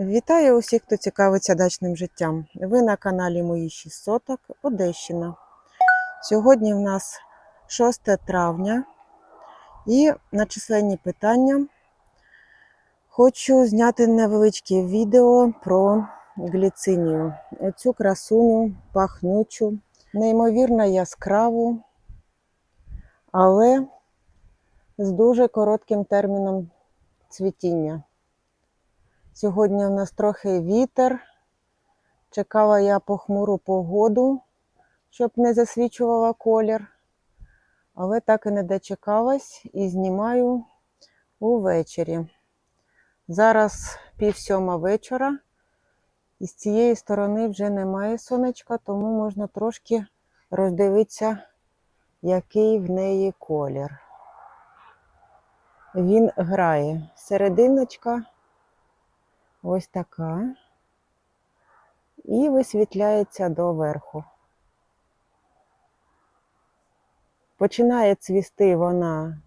Вітаю усіх, хто цікавиться дачним життям. Ви на каналі Мої 6 соток Одещина. Сьогодні в нас 6 травня і на численні питання хочу зняти невеличке відео про гліцинію. Оцю красуню пахнючу, неймовірно яскраву, але з дуже коротким терміном цвітіння. Сьогодні у нас трохи вітер. Чекала я похмуру погоду, щоб не засвічувала колір. Але так і не дочекалась і знімаю увечері. Зараз пів сьома вечора, і з цієї сторони вже немає сонечка, тому можна трошки роздивитися, який в неї колір. Він грає. Серединочка ось така. І висвітляється доверху. Починає цвісти вона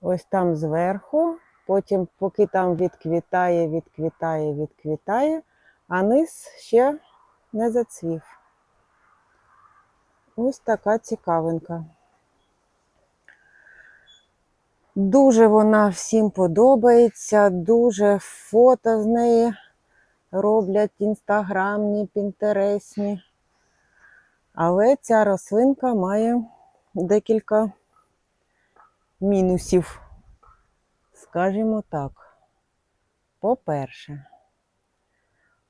ось там зверху, потім, поки там відквітає, відквітає, відквітає, а низ ще не зацвів. Ось така цікавинка. Дуже вона всім подобається, дуже фото з неї роблять інстаграмні, пінтересні. Але ця рослинка має декілька мінусів, скажімо так. По-перше,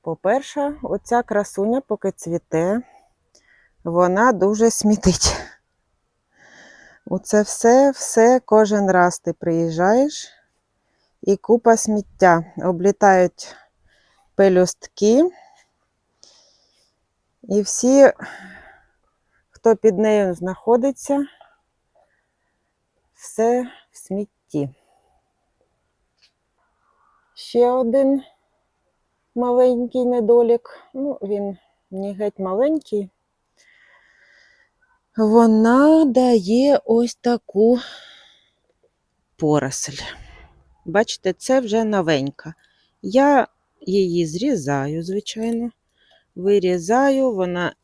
по-перше, оця красуня, поки цвіте, вона дуже смітить. Оце все, все кожен раз ти приїжджаєш і купа сміття. Облітають пелюстки. І всі, хто під нею знаходиться, все в смітті. Ще один маленький недолік. Ну, він не геть маленький. Вона дає ось таку поросль. Бачите, це вже новенька. Я її зрізаю, звичайно, вирізаю, вона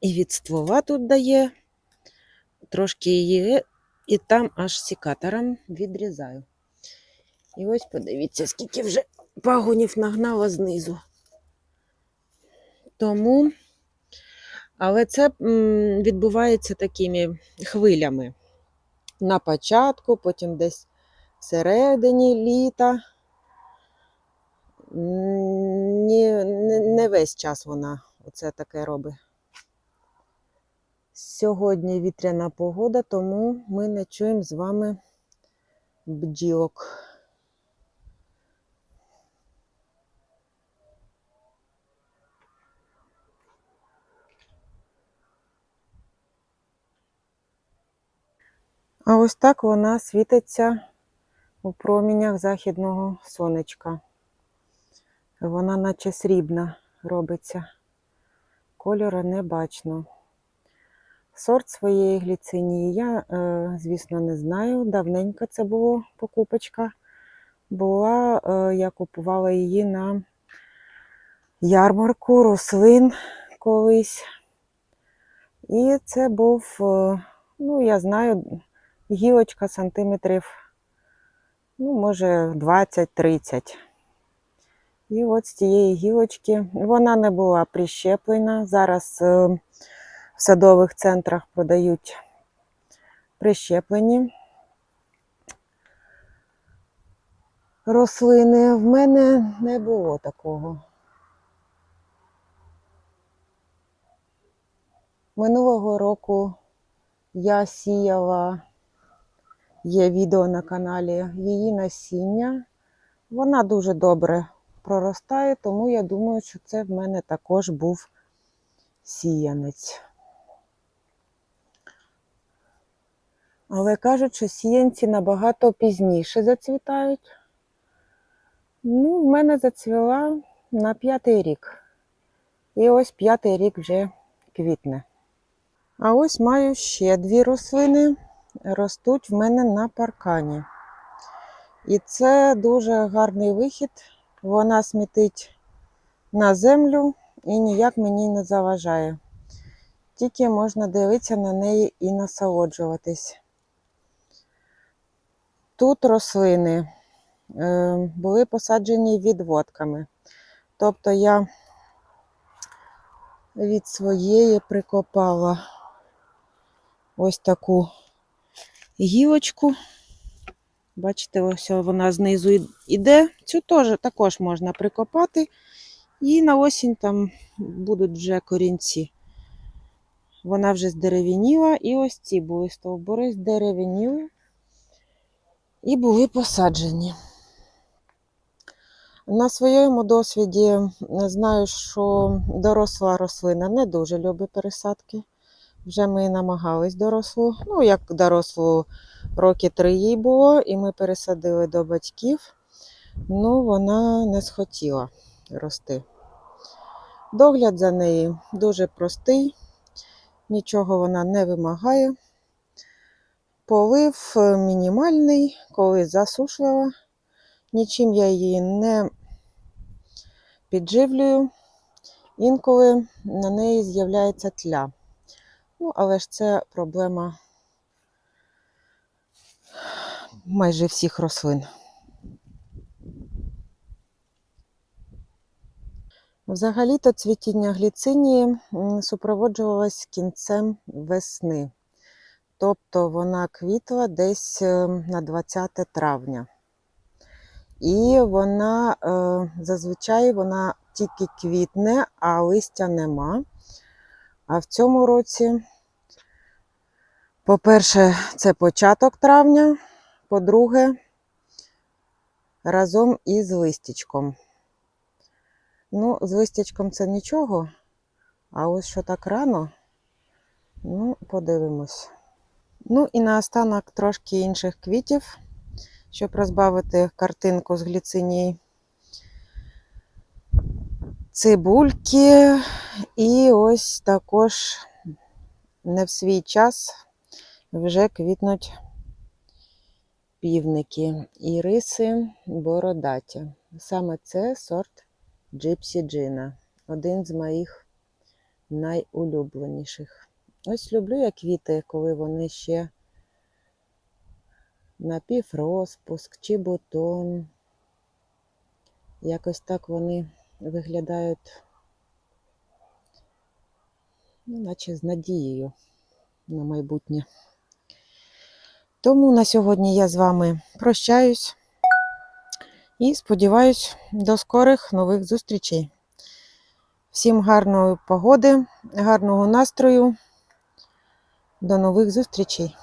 і від ствола тут дає, трошки її, і там аж сікатором відрізаю. І ось подивіться, скільки вже пагонів нагнала знизу. Тому. Але це відбувається такими хвилями. На початку, потім десь всередині літа. Не, не, не весь час вона оце таке робить. Сьогодні вітряна погода, тому ми не чуємо з вами бджілок. А ось так вона світиться у промінях західного сонечка. Вона наче срібна робиться. Кольору не бачно. Сорт своєї гліцинії я, е, звісно, не знаю. Давненько це було покупочка. Була, е, я купувала її на ярмарку рослин колись. І це був, е, ну, я знаю, гілочка сантиметрів, ну, може, 20-30. І от з цієї гілочки вона не була прищеплена. Зараз е, в садових центрах продають прищеплені рослини. В мене не було такого. Минулого року я сіяла, є відео на каналі, її насіння. Вона дуже добре проростає, тому я думаю, що це в мене також був сіянець. Але кажуть, що сіянці набагато пізніше зацвітають. Ну, в мене зацвіла на п'ятий рік. І ось п'ятий рік вже квітне. А ось маю ще дві рослини, ростуть в мене на паркані. І це дуже гарний вихід Вона смітить на землю і ніяк мені не заважає. Тільки можна дивитися на неї і насолоджуватись. Тут рослини е, були посаджені відводками. Тобто я від своєї прикопала ось таку гілочку. Бачите, ось вона знизу й- іде. Цю теж також можна прикопати. І на осінь там будуть вже корінці. Вона вже здеревініла, і ось ці були стовбури здеревініли і були посаджені. На своєму досвіді знаю, що доросла рослина не дуже любить пересадки. Вже ми намагались дорослу. Ну, як дорослу роки три їй було, і ми пересадили до батьків. Ну, вона не схотіла рости. Догляд за нею дуже простий, нічого вона не вимагає. Полив е, мінімальний, коли засушлива. Нічим я її не підживлюю. Інколи на неї з'являється тля. Ну, але ж це проблема майже всіх рослин. Взагалі-то цвітіння гліцинії супроводжувалось кінцем весни. Тобто вона квітла десь е, на 20 травня. І вона е, зазвичай вона тільки квітне, а листя нема. А в цьому році, по-перше, це початок травня, по-друге, разом із листячком. Ну, з листячком це нічого, а ось що так рано, ну, подивимось. Ну і наостанок трошки інших квітів, щоб розбавити картинку з гліцинії. Цибульки і ось також не в свій час вже квітнуть півники і риси бородаті. Саме це сорт Gypsy Gina, один з моїх найулюбленіших. Ось люблю я квіти, коли вони ще напіврозпуск чи бутон. Якось так вони виглядають, ну, наче з надією на майбутнє. Тому на сьогодні я з вами прощаюсь і сподіваюсь до скорих нових зустрічей. Всім гарної погоди, гарного настрою. До нових зустрічей!